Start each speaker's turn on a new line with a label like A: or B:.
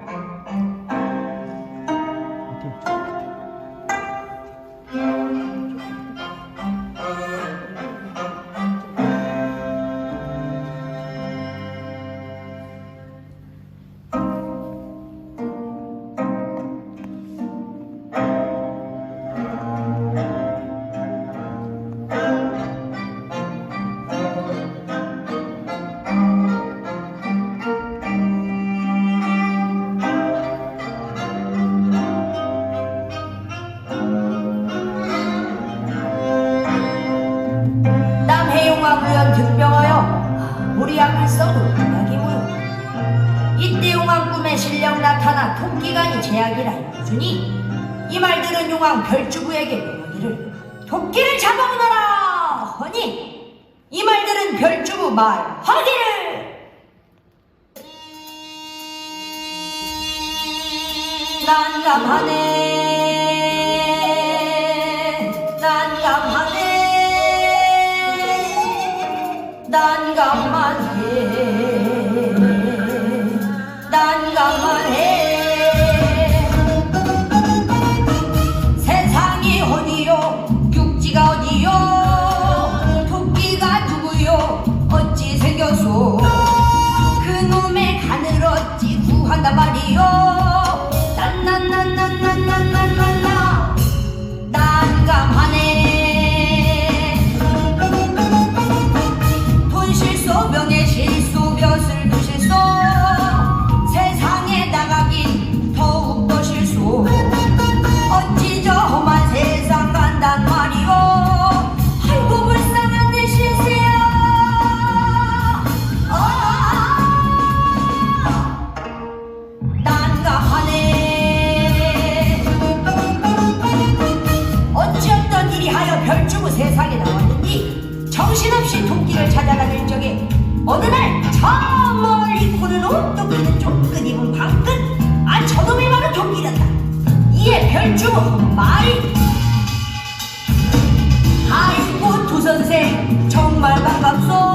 A: Thank you. 무리학을 써도 이야기무요 이때 용왕 꿈에 실력 나타나 토끼간이 제약이라 해주니 이 말들은 용왕 별주부에게 명하기를 토끼를 잡아오너라 허니. 이 말들은 별주부 말 하기를. 난감하네. 난감하네 난감만 해. 난감만 해. 정신없이 토끼를 찾아다닐 적에 어느 날 저 멀리 고는 옷 토끼는 좀 끈입은 방끈 아 저놈이 바로 토끼란다. 이에 별주부 말이. 아이고 두 선생 정말 반갑소